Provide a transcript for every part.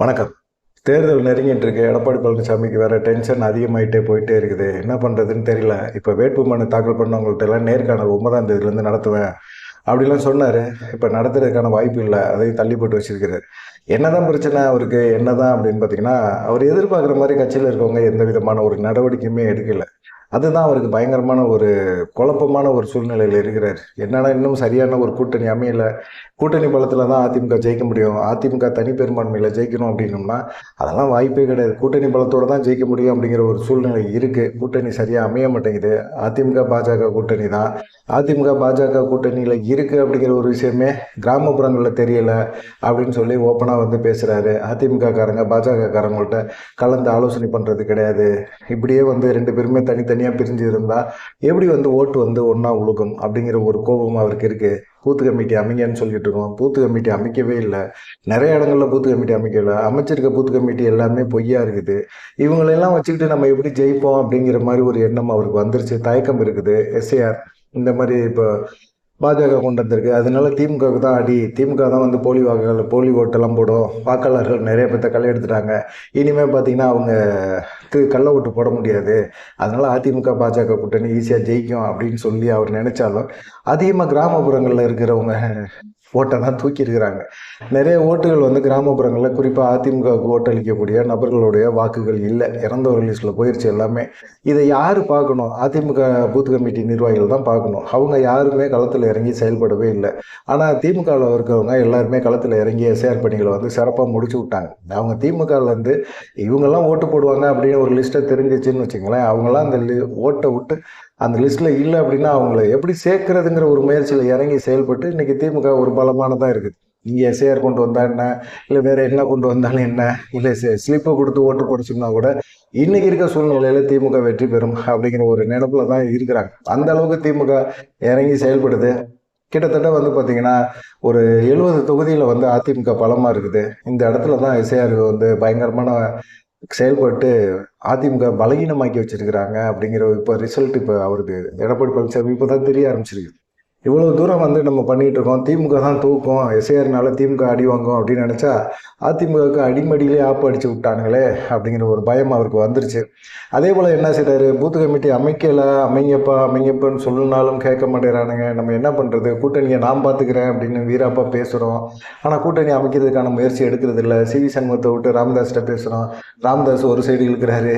வணக்கம். தேர்தல் நெருங்கிட்டு இருக்கு எடப்பாடி பழனிசாமிக்கு வேறு டென்ஷன் அதிகமாகிட்டே போயிட்டே இருக்குது. என்ன பண்ணுறதுன்னு தெரியல. இப்போ வேட்பு மனு தாக்கல் பண்ணவங்கள்ட்ட எல்லாம் நேர்காணல் ஒன்பதாம் தேதியிலேருந்து நடத்துவேன். அப்படிலாம் சொன்னார். இப்போ நடத்துறதுக்கான வாய்ப்பு இல்லை. அதையும் தள்ளி போட்டு வச்சிருக்கிறார். என்னதான் பிரச்சனை அவருக்கு? என்னதான் அப்படின்னு பார்த்தீங்கன்னா அவர் எதிர்பார்க்குற மாதிரி கட்சியில் இருக்கவங்க எந்த விதமான ஒரு நடவடிக்கையுமே எடுக்கலை. அதுதான் அவருக்கு பயங்கரமான ஒரு குழப்பமான ஒரு சூழ்நிலையில் இருக்கிறார். என்னன்னா இன்னும் சரியான ஒரு கூட்டணி அமையல? கூட்டணி பலத்தில் தான் அதிமுக ஜெயிக்க முடியும். அதிமுக தனி பெரும்பான்மையில் ஜெயிக்கணும் அப்படின்னோம்னா அதெல்லாம் வாய்ப்பே கிடையாது. கூட்டணி பலத்தோட தான் ஜெயிக்க முடியும் அப்படிங்கிற ஒரு சூழ்நிலை இருக்குது கூட்டணி சரியாக அமைய மாட்டேங்குது. அதிமுக பாஜக கூட்டணி தான். அதிமுக பாஜக கூட்டணியில் இருக்குது அப்படிங்கிற ஒரு விஷயமே கிராமப்புறங்களில் தெரியல அப்படின்னு சொல்லி ஓப்பனாக வந்து பேசுகிறாரு அதிமுக காரங்க பாஜக காரங்கள்ட்ட கலந்து ஆலோசனை பண்ணுறது கிடையாது. இப்படியே வந்து ரெண்டு பேருமே தனித்தனி தனியாக பிரிஞ்சு இருந்தால் எப்படி வந்து ஓட்டு வந்து ஒன்றா உழுகும் அப்படிங்கிற ஒரு கோபம் அவருக்கு இருக்குது பூத்து கமிட்டி அமைங்கன்னு சொல்லிட்டு இருக்கோம். பூத்து கமிட்டி அமைக்கவே இல்லை. நிறைய இடங்களில் பூத்து கமிட்டி அமைக்கல. அமைச்சிருக்க பூத்து கமிட்டி எல்லாமே பொய்யா இருக்குது. இவங்களெல்லாம் வச்சுக்கிட்டு நம்ம எப்படி ஜெயிப்போம் அப்படிங்கிற மாதிரி ஒரு எண்ணம் அவருக்கு வந்துருச்சு. தயக்கம் இருக்குது. எஸ்ஏஆர் இந்த மாதிரி இப்போ பாஜக கொண்டு வந்திருக்கு. அதனால திமுகவுக்கு தான் அடி. திமுக தான் வந்து போலி வாக்குகள் போலி ஓட்டெல்லாம் போடும். வாக்காளர்கள் நிறைய பேர்த்த களை எடுத்துட்டாங்க. இனிமேல் பார்த்தீங்கன்னா அவங்க கள்ள ஓட்டு போட முடியாது. அதனால அதிமுக பாஜக கூட்டணி ஈஸியாக ஜெயிக்கும் அப்படின்னு சொல்லி அவர் நினைச்சாலும் அதிகமாக கிராமப்புறங்களில் இருக்கிறவங்க ஓட்டெல்லாம் தூக்கியிருக்கிறாங்க. தூக்கி இருக்கிறாங்க நிறைய ஓட்டுகள் வந்து கிராமப்புறங்களில் குறிப்பாக அதிமுகவுக்கு ஓட்டளிக்கக்கூடிய நபர்களுடைய வாக்குகள் இல்லை. இறந்தவர்கள் லிஸ்ட்டில் போயிருச்சு எல்லாமே. இதை யார் பார்க்கணும்? அதிமுக பூத் கமிட்டி நிர்வாகிகள் தான் பார்க்கணும். அவங்க யாருமே களத்தில் இறங்கி செயல்படவே இல்லை. ஆனால் திமுகவில் இருக்கிறவங்க எல்லாருமே களத்தில் இறங்கி எஸ்ஆர் பணிகளை வந்து சிறப்பாக முடிச்சு விட்டாங்க. அவங்க திமுகவில் இவங்கெல்லாம் ஓட்டு போடுவாங்க அப்படின்னு ஒரு லிஸ்ட்டை தெரிஞ்சிச்சுன்னு வச்சுங்களேன். அவங்களாம் அந்த லி ஓட்டை விட்டு அந்த லிஸ்ட்டில் இல்லை அப்படின்னா அவங்கள எப்படி சேர்க்கறதுங்கிற ஒரு முயற்சியில் இறங்கி செயல்பட்டு இன்றைக்கி திமுக ஒரு பலமானதாக இருக்குது. நீங்கள் எஸ்ஏஆர் கொண்டு வந்தால் என்ன? இல்லை வேறு என்ன கொண்டு வந்தாலும் என்ன? இல்லை ஸ்லிப்பை கொடுத்து ஓட்டு குறைச்சோம்னா கூட இன்றைக்கி இருக்க சூழ்நிலையில் திமுக வெற்றி பெறும் அப்படிங்கிற ஒரு நினப்பில் தான் இருக்கிறாங்க. அந்த அளவுக்கு திமுக இறங்கி செயல்படுது. கிட்டத்தட்ட வந்து பார்த்தீங்கன்னா ஒரு எழுபது தொகுதியில் வந்து அதிமுக பலமாக இருக்குது. இந்த இடத்துல தான் எஸ்ஏஆர் வந்து பயங்கரமான செயல்பட்டு அதிமுக பலகீனமாக்கி வச்சிருக்கிறாங்க அப்படிங்கிற இப்போ ரிசல்ட் இப்போ அவருக்கு எடப்பாடி பழனிசாமி இப்போ தான் தெரிய ஆரம்பிச்சிருக்கு இவ்வளோ தூரம் வந்து நம்ம பண்ணிட்டு இருக்கோம் திமுக தான் தூக்கும். எஸ்ஏஆர்னால திமுக அடி வாங்கும் அப்படின்னு நினச்சா அதிமுகவுக்கு அடிமடியிலே ஆப்பு அடித்து விட்டானுங்களே அப்படிங்கிற ஒரு பயம் அவருக்கு வந்துருச்சு. அதே போல் என்ன செய்கிறார் பூத் கமிட்டி அமைக்கலை. அமைங்கப்பா அமைங்கப்பான்னு சொல்லினாலும் கேட்க மாட்டேறானுங்க. நம்ம என்ன பண்ணுறது கூட்டணியை நான் பார்த்துக்கிறேன் அப்படின்னு வீராப்பா பேசுகிறோம் ஆனால் கூட்டணி அமைக்கிறதுக்கான முயற்சி எடுக்கிறது இல்லை. சிவி சண்முகத்தை விட்டு ராமதாஸ்கிட்ட பேசுகிறோம் ராமதாஸ் ஒரு சைடு இழுக்கிறாரு.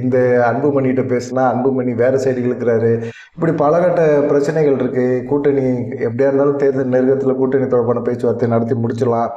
இந்த அன்புமணிகிட்ட பேசுனா அன்புமணி வேறு சைடு இழுக்கிறாரு. இப்படி பலகட்ட பிரச்சனைகள் இருக்குது கூட்டணி எப்படியா இருந்தாலும் தேர்தல் நெருக்கத்தில் கூட்டணி தொடர்பான பேச்சுவார்த்தை நடத்தி முடிச்சிடலாம்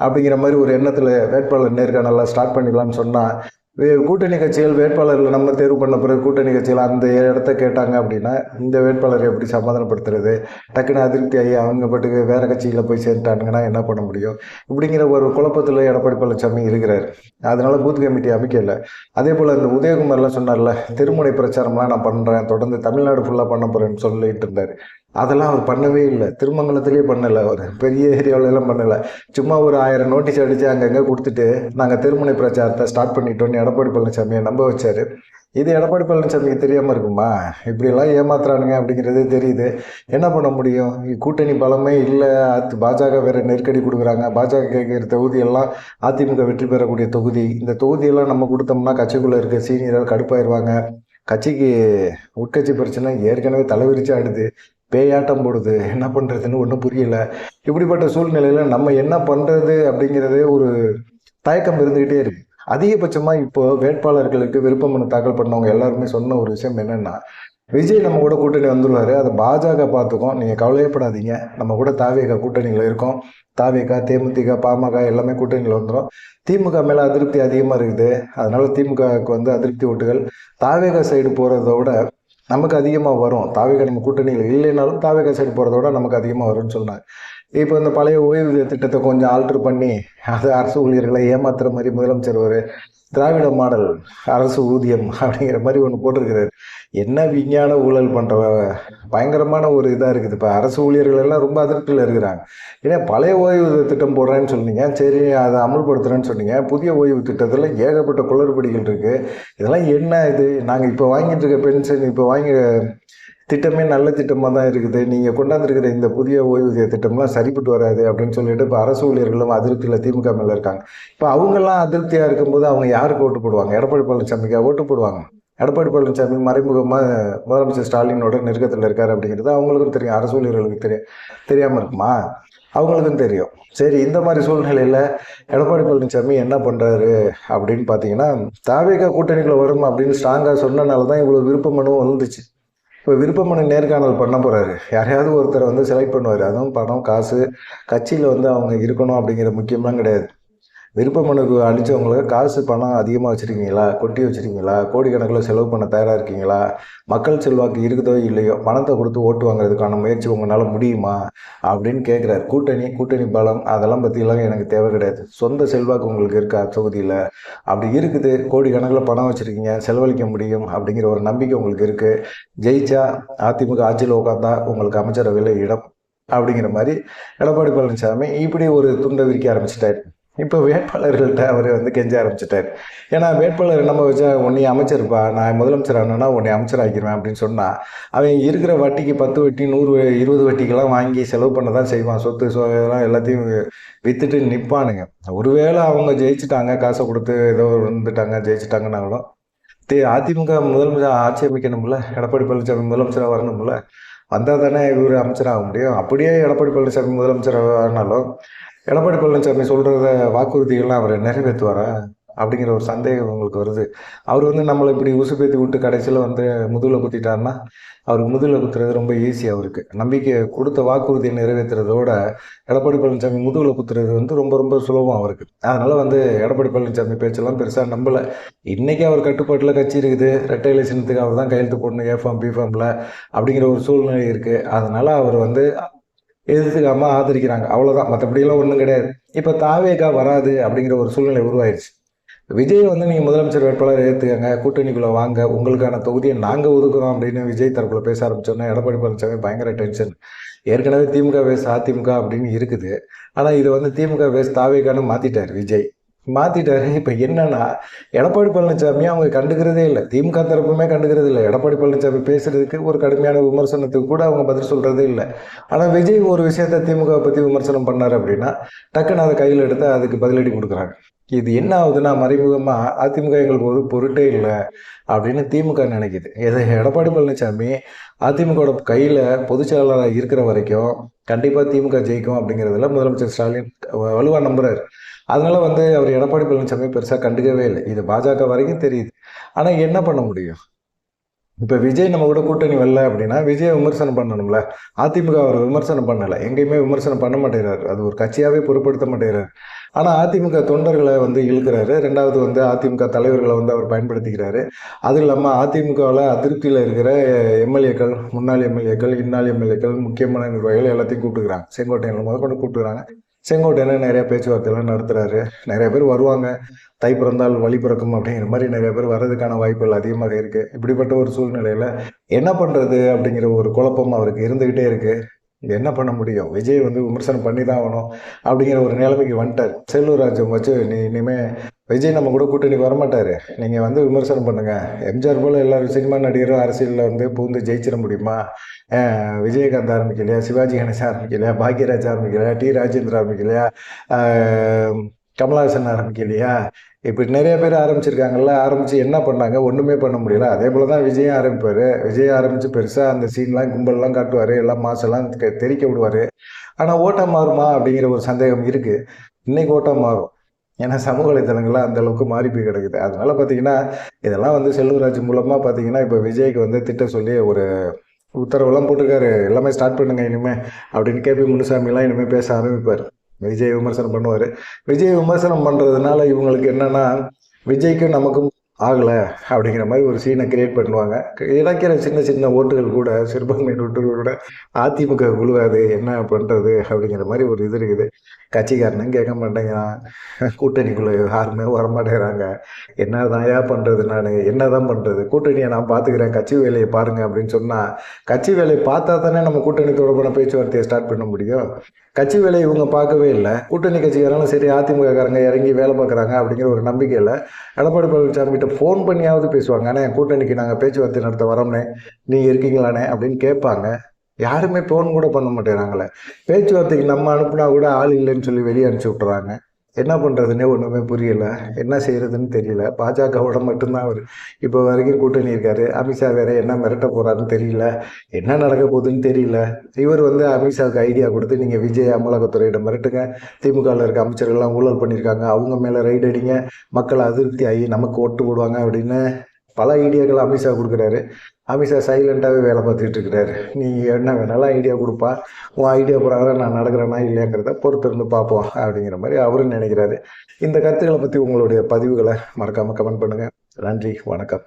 அப்படிங்கிற மாதிரி ஒரு எண்ணத்தில் வேட்பாளர் நேர்காணலாம் ஸ்டார்ட் பண்ணிடலாம்னு சொன்னால் கூட்டணி கட்சிகள் வேட்பாளர்கள் நம்ம தேர்வு பண்ண பிறகு கூட்டணி கட்சிகள் அந்த இடத்த கேட்டாங்க அப்படின்னா இந்த வேட்பாளரை எப்படி சமாதானப்படுத்துறது? டக்குன்னு அதிருப்தி ஆகி அவங்க பட்டுக்கு வேற கட்சியில் போய் சேர்ந்துட்டானுங்கன்னா என்ன பண்ண முடியும்? இப்படிங்கிற ஒரு குழப்பத்தில் எடப்பாடி பழனிசாமி இருக்கிறார். அதனால பூத் கமிட்டி அமைக்கல. அதே போல் இந்த உதயகுமார்லாம் சொன்னார்ல திருமுனை பிரச்சாரம்லாம் நான் பண்ணுறேன் தொடர்ந்து தமிழ்நாடு ஃபுல்லாக பண்ண போகிறேன்னு சொல்லிட்டு இருந்தார். அதெல்லாம் அவர் பண்ணவே இல்லை. திருமங்கலத்துலேயே பண்ணலை அவர். பெரிய ஏரியாவிலலாம் எல்லாம் பண்ணலை. சும்மா ஒரு ஆயிரம் நோட்டீஸ் அடித்து அங்கங்கே கொடுத்துட்டு நாங்கள் திருமுனை பிரச்சாரத்தை ஸ்டார்ட் பண்ணிட்டோன்னு எடப்பாடி பழனிசாமியை நம்ப வச்சார். இது எடப்பாடி பழனிசாமிக்கு தெரியாமல் இருக்குமா? இப்படியெல்லாம் ஏமாத்துறானுங்க அப்படிங்கிறது தெரியுது. என்ன பண்ண முடியும்? கூட்டணி பலமே இல்லை. அத்து பாஜக வேறு நெருக்கடி கொடுக்குறாங்க. பாஜக கேட்குற தொகுதியெல்லாம் அதிமுக வெற்றி பெறக்கூடிய தொகுதி. இந்த தொகுதியெல்லாம் நம்ம கொடுத்தோம்னா கட்சிக்குள்ளே இருக்க சீனியர்கள் கடுப்பாயிருவாங்க. கட்சிக்கு உட்கட்சி பிரச்சனை ஏற்கனவே தலைவிரிச்சு ஆடுது பேயாட்டம் போடுது. என்ன பண்ணுறதுன்னு ஒன்றும் புரியலை. இப்படிப்பட்ட சூழ்நிலையில் நம்ம என்ன பண்ணுறது அப்படிங்கிறதே ஒரு தயக்கம் இருந்துக்கிட்டே இருக்கு. அதிகபட்சமாக இப்போ வேட்பாளர்களுக்கு விருப்ப மனு தாக்கல் பண்ணவங்க எல்லாருமே சொன்ன ஒரு விஷயம் என்னென்னா விஜய் நம்ம கூட கூட்டணி வந்துருவாரு. அதை பாஜக பார்த்துக்கும். நீங்கள் கவலையப்படாதீங்க. நம்ம கூட தாவேக கூட்டணியில் இருக்கோம். தாவேகா தேமுதிக பாமக எல்லாமே கூட்டணியில் வந்துடும் திமுக மேலே அதிருப்தி அதிகமாக இருக்குது. அதனால் திமுகவுக்கு வந்து அதிருப்தி ஓட்டுகள். தாவேகா சைடு போகிறத விட நமக்கு அதிகமாக வரும். தாவேகா நம்ம கூட்டணியில் இல்லைனாலும் தாவேகா சைடு போகிறத விட நமக்கு அதிகமாக வரும்னு சொன்னாங்க இப்போ இந்த பழைய ஓய்வூதிய திட்டத்தை கொஞ்சம் ஆல்ட்ரு பண்ணி அது அரசு ஊழியர்களை ஏமாத்துற மாதிரி முதலமைச்சர் ஒரு திராவிட மாடல் அரசு ஊதியம் அப்படிங்கிற மாதிரி ஒன்று போட்டிருக்கிறாரு. என்ன விஞ்ஞான ஊழல் பண்ணுற பயங்கரமான ஒரு இதாக இருக்குது. இப்போ அரசு ஊழியர்கள் எல்லாம் ரொம்ப அதிருப்தியில் இருக்கிறாங்க. ஏன்னா பழைய ஓய்வு திட்டம் போடுறேன்னு சொன்னீங்க. சரி அதை அமல்படுத்துகிறேன்னு சொன்னீங்க. புதிய ஓய்வு திட்டத்தில் ஏகப்பட்ட குளறுபடிகள் இருக்குது இதெல்லாம் என்ன இது? நாங்கள் இப்போ வாங்கிட்டு இருக்க பென்ஷன் இப்போ வாங்கி திட்டமே நல்ல திட்டமாக தான் இருக்குது. நீங்கள் கொண்டாந்துருக்கிற இந்த புதிய ஓய்வூதிய திட்டம்லாம் சரிப்பட்டு வராது அப்படின்னு சொல்லிட்டு இப்போ அரசு ஊழியர்களும் அதிருப்தியில் திமுக மேலே இருக்காங்க. இப்போ அவங்கெல்லாம் அதிருப்தியாக இருக்கும்போது அவங்க யாருக்கு ஓட்டு போடுவாங்க? எடப்பாடி பழனிசாமிக்கா ஓட்டு போடுவாங்க. எடப்பாடி பழனிசாமி மறைமுகமாக முதலமைச்சர் ஸ்டாலினோட நெருக்கத்தில் இருக்கார் அப்படிங்கிறது அவங்களுக்கும் தெரியும். அரசு ஊழியர்களுக்கு தெரியும் தெரியாமல் இருக்குமா? அவங்களுக்கும் தெரியும். சரி இந்த மாதிரி சூழ்நிலையில் எடப்பாடி பழனிசாமி என்ன பண்ணுறாரு அப்படின்னு பார்த்தீங்கன்னா தாவேகா கூட்டணிக்குள்ள வரும் அப்படின்னு ஸ்ட்ராங்காக சொன்னனால தான் இவ்வளோ விருப்ப மனுவும் வந்துச்சு இப்போ விருப்ப மனு நேர்காணல் பண்ண போகிறாரு யாரையாவது ஒருத்தரை வந்து செலக்ட் பண்ணுவார். அதுவும் பணம் காசு கட்சியில் வந்து அவங்க இருக்கணும் அப்படிங்கிற முக்கியமெலாம் கிடையாது. விருப்ப மனுக்கு அளித்தவங்களுக்கு காசு பணம் அதிகமாக வச்சுருக்கீங்களா? கொட்டி வச்சுருக்கீங்களா? கோடிக்கணக்கில் செலவு பண்ண தயாராக இருக்கீங்களா? மக்கள் செல்வாக்கு இருக்குதோ இல்லையோ? பணத்தை கொடுத்து ஓட்டு வாங்குறதுக்கான முயற்சி உங்களால் முடியுமா? அப்படின்னு கேட்குறாரு கூட்டணி கூட்டணி பலம் அதெல்லாம் பற்றிலாம் எனக்கு தேவை கிடையாது. சொந்த செல்வாக்கு உங்களுக்கு இருக்கா தொகுதியில்? அப்படி இருக்குது. கோடிக்கணக்கில் பணம் வச்சுருக்கீங்க. செலவழிக்க முடியும் அப்படிங்கிற ஒரு நம்பிக்கை உங்களுக்கு இருக்குது ஜெயிச்சா அதிமுக ஆட்சியில் உட்காந்தா உங்களுக்கு அமைச்சரவையில் இடம் அப்படிங்கிற மாதிரி எடப்பாடி பழனிசாமி இப்படி ஒரு துண்டை விரிக்க ஆரம்பிச்சிட்டாரு. இப்போ வேட்பாளர்கள்ட்ட அவர் வந்து கெஞ்ச ஆரம்பிச்சிட்டார். ஏன்னா வேட்பாளர் நம்ம வச்சா உன்னை அமைச்சர்ப்பா நான் முதலமைச்சர் ஆனேன்னா உன்னை அமைச்சர் ஆக்கிடுவேன் அப்படின்னு சொன்னால் அவன் இருக்கிற வட்டிக்கு பத்து வட்டி நூறு இருபது வட்டிக்கெல்லாம் வாங்கி செலவு பண்ண தான் செய்வான். சொத்து சொ இதெல்லாம் எல்லாத்தையும் விற்றுட்டு நிற்பானுங்க ஒருவேளை அவங்க ஜெயிச்சிட்டாங்க காசை கொடுத்து ஏதோ வந்துட்டாங்க ஜெயிச்சிட்டாங்கன்னாலும் தே அதிமுக முதலமைச்சர் ஆட்சி அமைக்கணும்ல எடப்பாடி பழனிசாமி முதலமைச்சராக வரணும்ல வந்தால் தானே இவர் அமைச்சராக முடியும். அப்படியே எடப்பாடி பழனிசாமி முதலமைச்சராக ஆனாலும் எடப்பாடி பழனிசாமி சொல்கிறத வாக்குறுதிகள்லாம் அவர் நிறைவேற்றுவாரா? அப்படிங்கிற ஒரு சந்தேகம் உங்களுக்கு வருது. அவர் வந்து நம்மளை இப்படி உசுப்பேத்தி விட்டு கடைசியில் வந்து முதுகில் குத்திட்டாருன்னா அவருக்கு முதுகில் குத்துறது ரொம்ப ஈஸி அவருக்கு. நம்பிக்கை கொடுத்த வாக்குறுதியை நிறைவேற்றுறதோட எடப்பாடி பழனிசாமி முதுகில் குத்துறது வந்து ரொம்ப ரொம்ப சுலபம் அவருக்கு. அதனால் வந்து எடப்பாடி பழனிசாமி பேச்செல்லாம் பெருசாக நம்பலை. இன்றைக்கி அவர் கட்டுப்பாட்டில் கட்சி இருக்குது. ரெட்டை இலட்சணத்துக்கு அவர் தான் கையெழுத்து போடணும் ஏஃபார்ம் பிஃபார்மில் அப்படிங்கிற ஒரு சூழ்நிலை இருக்குது அதனால் அவர் வந்து எதிர்த்துக்காம ஆதரிக்கிறாங்க. அவ்வளோதான் மற்றபடியெல்லாம் ஒன்றும் கிடையாது. இப்போ தாவேகா வராது அப்படிங்கிற ஒரு சூழ்நிலை உருவாயிருச்சு. விஜய் வந்து நீங்கள் முதலமைச்சர் வேட்பாளர் ஏற்றுக்கங்க கூட்டணிக்குள்ளே வாங்க. உங்களுக்கான தொகுதியை நாங்கள் ஒதுக்குறோம் அப்படின்னு விஜய் தரப்புல பேச ஆரம்பிச்சோன்னா எடப்பாடி பழனிசாமி பயங்கர டென்ஷன் ஏற்கனவே திமுக வேஸ் அதிமுக அப்படின்னு இருக்குது. ஆனால் இதை வந்து திமுக வேஸ் தாவேகான்னு மாற்றிட்டார் விஜய். மாற்றிட்டாரு இப்போ என்னன்னா எடப்பாடி பழனிசாமி அவங்க கண்டுக்கிறதே இல்லை. திமுக தரப்புமே கண்டுக்கிறது இல்லை. எடப்பாடி பழனிசாமி பேசுறதுக்கு ஒரு கடுமையான விமர்சனத்துக்கு கூட அவங்க பதில் சொல்கிறதே இல்லை. ஆனால் விஜய் ஒரு விஷயத்த திமுக பற்றி விமர்சனம் பண்ணார் அப்படின்னா டக்குன்னு அதை கையில் எடுத்து அதுக்கு பதிலடி கொடுக்குறாங்க. இது என்ன ஆகுதுன்னா மறைமுகமாக அதிமுக எங்களுக்கு ஒரு பொருட்டே இல்லை அப்படின்னு திமுக நினைக்குது. எது எடப்பாடி பழனிசாமி அதிமுகவோட கையில் பொதுச் செயலாளராக இருக்கிற வரைக்கும் கண்டிப்பாக திமுக ஜெயிக்கும் அப்படிங்கிறதுல முதலமைச்சர் ஸ்டாலின் வலுவாக நம்புறாரு. அதனால வந்து அவர் எடப்பாடி பழனிசாமி பெருசாக கண்டுக்கவே இல்லை. இது பாஜக வரைக்கும் தெரியுது. ஆனால் என்ன பண்ண முடியும்? இப்போ விஜய் நம்ம கூட கூட்டணி வரல அப்படின்னா விஜயை விமர்சனம் பண்ணணும்ல. அதிமுக அவர் விமர்சனம் பண்ணலை. எங்கேயுமே விமர்சனம் பண்ண மாட்டேங்கிறார் அது ஒரு கட்சியாகவே பொருட்படுத்த மாட்டேங்கிறார் ஆனால் அதிமுக தொண்டர்களை வந்து இழுக்கிறாரு. ரெண்டாவது வந்து அதிமுக தலைவர்களை வந்து அவர் பயன்படுத்திக்கிறாரு. அது இல்லாமல் அதிமுகவில் அதிருப்தியில் இருக்கிற எம்எல்ஏக்கள் முன்னாள் எம்எல்ஏக்கள் இந்நாள் எம்எல்ஏக்கள் முக்கியமான நிர்வாகிகள் எல்லாத்தையும் கூப்பிட்டுக்கிறாங்க. செங்கோட்டையில் முதல் கொண்டு கூப்பிட்டுக்கிறாங்க. செங்கோட்டையில் நிறைய பேச்சுவார்த்தைலாம் நடத்துகிறாரு நிறைய பேர் வருவாங்க. தை பிறந்தால் வழி பிறக்கும் அப்படிங்கிற மாதிரி நிறைய பேர் வர்றதுக்கான வாய்ப்புகள் அதிகமாக இருக்குது இப்படிப்பட்ட ஒரு சூழ்நிலையில் என்ன பண்ணுறது அப்படிங்கிற ஒரு குழப்பம் அவருக்கு இருந்துக்கிட்டே இருக்குது என்ன பண்ண முடியும்? விஜய் வந்து விமர்சனம் பண்ணி தான் ஆகணும் அப்படிங்கிற ஒரு நிலைமைக்கு வந்துட்டார். செல்லூர் ராஜம் வச்சு நீ இனிமேல் விஜய் நம்ம கூட கூட்டணி வரமாட்டார். நீங்கள் வந்து விமர்சனம் பண்ணுங்கள் எம்ஜிஆர் போல் எல்லாரும் சினிமா நடிகரும் அரசியலில் வந்து பூந்து ஜெயிச்சிட முடியுமா? விஜயகாந்த் ஆரம்பிக்கலையா? சிவாஜி கணேசன் ஆரம்பிக்கலையா? பாக்யராஜ் ஆரம்பிக்கலையா? டி. ராஜேந்திர ஆரம்பிக்கலையா? கமலஹாசன் ஆரம்பிக்கலையா? இப்படி நிறைய பேர் ஆரம்பிச்சிருக்காங்கல்ல ஆரம்பித்து என்ன பண்ணாங்க? ஒன்றுமே பண்ண முடியல. அதே போல் தான் விஜயம் ஆரம்பிப்பார். விஜய் ஆரம்பித்து பெருசாக அந்த சீன்லாம் கும்பல்லாம் காட்டுவார். எல்லாம் மாசெல்லாம் தெரிக்க விடுவார். ஆனால் ஓட்டம் மாறுமா அப்படிங்கிற ஒரு சந்தேகம் இருக்குது இன்றைக்கி ஓட்டம் மாறும். ஏன்னா சமூக வலைத்தளங்கள்லாம் அந்த அளவுக்கு மாறி போய் கிடக்குது. அதனால பார்த்தீங்கன்னா இதெல்லாம் வந்து செல்வராஜ் மூலமாக பார்த்தீங்கன்னா இப்போ விஜய்க்கு வந்து திட்ட சொல்லி ஒரு உத்தரவெல்லாம் போட்டிருக்காரு. எல்லாமே ஸ்டார்ட் பண்ணுங்க இனிமேல் அப்படின்னு கேபி முனுசாமிலாம் இனிமேல் பேச ஆரம்பிப்பார். விஜய் விமர்சனம் பண்ணுவார். விஜய் விமர்சனம் பண்ணுறதுனால இவங்களுக்கு என்னென்னா விஜய்க்கும் நமக்கும் ஆகலை அப்படிங்கிற மாதிரி ஒரு சீனை கிரியேட் பண்ணுவாங்க. இறக்கிற சின்ன சின்ன ஓட்டுகள் கூட சிறுபான்மை ஓட்டுகள் கூட அதிமுக குழுவாது என்ன பண்ணுறது அப்படிங்கிற மாதிரி ஒரு இது இருக்குது. கட்சிக்காரனும் கேட்க மாட்டேங்கிறான். கூட்டணிக்குள்ளே யாருமே வரமாட்டேங்கிறாங்க. என்ன தான் ஏன் பண்ணுறது நான் என்ன தான் பண்ணுறது கூட்டணியை நான் பார்த்துக்கிறேன் கட்சி வேலையை பாருங்கள் அப்படின்னு சொன்னால் கட்சி வேலையை பார்த்தா தானே நம்ம கூட்டணி தொடர்பான பேச்சுவார்த்தையை ஸ்டார்ட் பண்ண முடியும். கட்சி வேலையை இவங்க பார்க்கவே இல்லை. கூட்டணி கட்சிக்காரங்களும் சரி அதிமுகக்காரங்க இறங்கி வேலை பார்க்குறாங்க அப்படிங்கிற ஒரு நம்பிக்கையில் எடப்பாடி பழனிசாமி என்கிட்ட ஃபோன் பண்ணியாவது பேசுவாங்க. ஆனால் என் கூட்டணிக்கு நாங்கள் பேச்சுவார்த்தை நடத்த வரோம்னே நீங்கள் இருக்கீங்களாண்ணே அப்படின்னு கேட்பாங்க. யாருமே ஃபோன் கூட பண்ண மாட்டேறாங்களே. பேச்சுவார்த்தைக்கு நம்ம அனுப்புனா கூட ஆள் இல்லைன்னு சொல்லி வெளியே அனுப்பிச்சி விட்றாங்க என்ன பண்ணுறதுனே ஒன்றுமே புரியல. என்ன செய்கிறதுன்னு தெரியல. பாஜகவோட மட்டும்தான் அவர். இப்போ வரைக்கும் கூட்டணி இருக்காரு. அமித்ஷா வேற என்ன மிரட்ட போகிறாருன்னு தெரியல. என்ன நடக்க போகுதுன்னு தெரியல. இவர் வந்து அமித்ஷாவுக்கு ஐடியா கொடுத்து நீங்கள் விஜய் அமலாக்கத்துறையிடம் மிரட்டுங்க. திமுகவில் இருக்க அமைச்சர்கள்லாம் ஊழல் பண்ணியிருக்காங்க அவங்க மேலே ரைடு அடிங்க. மக்கள் அதிருப்தி ஆகி நமக்கு ஓட்டு போடுவாங்க அப்படின்னு பல ஐடியாக்கள் அமித்ஷா கொடுக்குறாரு. அமித்ஷா சைலண்ட்டாகவே வேலை பார்த்துக்கிட்டு இருக்கிறாரு. நீ என்ன வேணாலும் ஐடியா கொடுப்பா. உன் ஐடியா பிரகாரம் நான் நடக்கிறேனா இல்லையாங்கிறத பொறுத்திருந்து பார்ப்போம் அப்படிங்கிற மாதிரி அவரும் நினைக்கிறாரு. இந்த கருத்துக்களை பற்றி உங்களுடைய பதிவுகளை மறக்காமல் கமெண்ட் பண்ணுங்கள் நன்றி வணக்கம்.